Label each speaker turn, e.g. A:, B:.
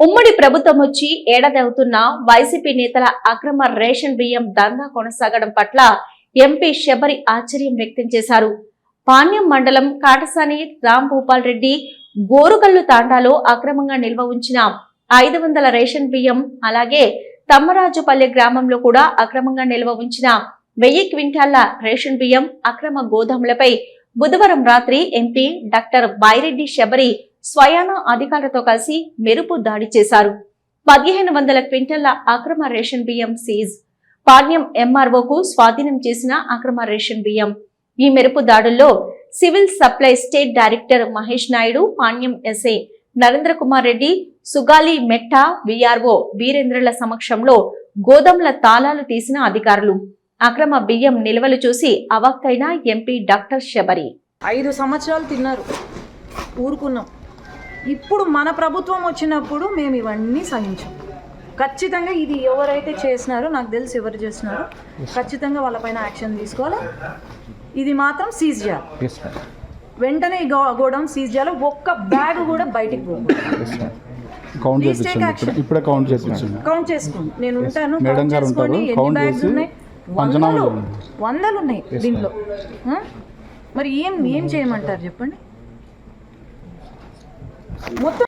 A: ఉమ్మడి ప్రభుత్వం వచ్చి ఏడాది అవుతున్న వైసీపీ నేతల అక్రమ రేషన్ బియ్యం దందా కొనసాగడం పట్ల ఎంపీ శబరి ఆశ్చర్యం వ్యక్తం చేశారు. పాణ్యం మండలం కాటసాని రామ్ భూపాల్ రెడ్డి గోరుగల్లు తాండాలో అక్రమంగా నిల్వ ఉంచిన ఐదు వందల రేషన్ బియ్యం అలాగే తమ్మరాజుపల్లె గ్రామంలో కూడా అక్రమంగా నిల్వ ఉంచిన వెయ్యి క్వింటాళ్ళ రేషన్ బియ్యం అక్రమ గోదాములపై బుధవారం రాత్రి ఎంపీ డాక్టర్ బైరెడ్డి శబరి స్వయాన అధికారులతో కలిసి మెరుపు దాడి చేశారు. పదిహేను వందల క్వింటల్ల అక్రమ రేషన్ బియ్యం సీజ్. పాణ్యం ఎంఆర్ఓకు స్వాధీనం చేసిన అక్రమ రేషన్ బియ్యం. ఈ మెరుపు దాడుల్లో civil supply state director Mahesh Naidu Panyam SA Narendra Kumar Reddy Sugali Metta VRO వీరేంద్రల సమక్షంలో గోదాముల తాళాలు తీసిన అధికారులు. అక్రమ బియ్యం నిల్వలు చూసి అవక్కైన ఎంపీ డాక్టర్ శబరి.
B: ఐదు సంవత్సరాలు తిన్నారు. ఊరుకున్నాం. ఇప్పుడు మన ప్రభుత్వం వచ్చినప్పుడు మేము ఇవన్నీ సహించాం. ఖచ్చితంగా ఇది ఎవరైతే చేసినారో నాకు తెలిసి ఎవరు చేసినారో ఖచ్చితంగా వాళ్ళపైన యాక్షన్ తీసుకోవాలి. ఇది మాత్రం సీజ్ చేయాలి. వెంటనే ఈ గోడౌన్ సీజ్ చేయాలి. ఒక్క బ్యాగ్ కూడా బయటికి పోకూడదు
C: కౌంట్. ఇప్పుడే కౌంట్
B: చేసుకోండి. నేను ఉంటాను.
C: మేడం గారు ఉంటారు. కౌంట్ చేసి
B: వందలు. ఉన్నాయి దీంట్లో? మరి ఏం ఏం చేయమంటారు చెప్పండి? మొత్తం